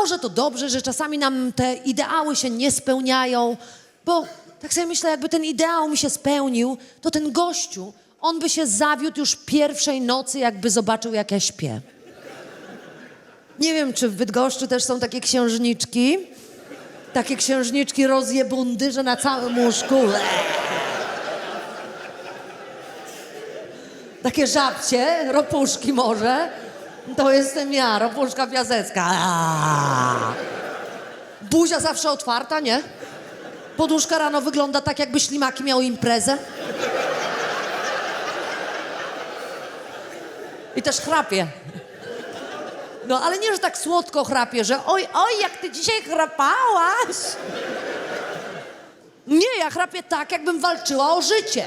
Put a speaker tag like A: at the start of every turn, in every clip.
A: może to dobrze, że czasami nam te ideały się nie spełniają, bo tak sobie myślę, jakby ten ideał mi się spełnił, to ten gościu, on by się zawiódł już pierwszej nocy, jakby zobaczył, jak ja śpię. Nie wiem, czy w Bydgoszczy też są takie księżniczki. Takie księżniczki rozjebundy, że na całym łóżku... Takie żabcie, ropuszki może. To jestem ja, ropuszka piasecka. Buzia zawsze otwarta, nie? Poduszka rano wygląda tak, jakby ślimaki miały imprezę. I też chrapie. No, ale nie, że tak słodko chrapie, że oj, oj, jak ty dzisiaj chrapałaś. Nie, ja chrapię tak, jakbym walczyła o życie.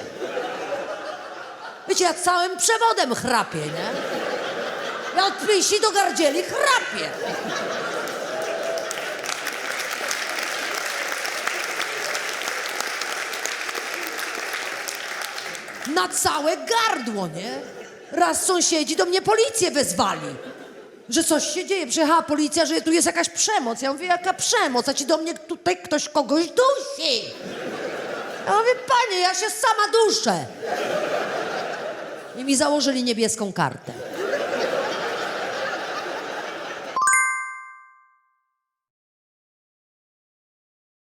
A: Wiecie, ja całym przewodem chrapię, nie? Ja od prysi do gardzieli chrapię. Na całe gardło, nie? Raz sąsiedzi do mnie policję wezwali. Że coś się dzieje. Przyjechała policja, że tu jest jakaś przemoc. Ja mówię, jaka przemoc? A ci do mnie tutaj ktoś kogoś dusi. Ja mówię, panie, ja się sama duszę. I mi założyli niebieską kartę.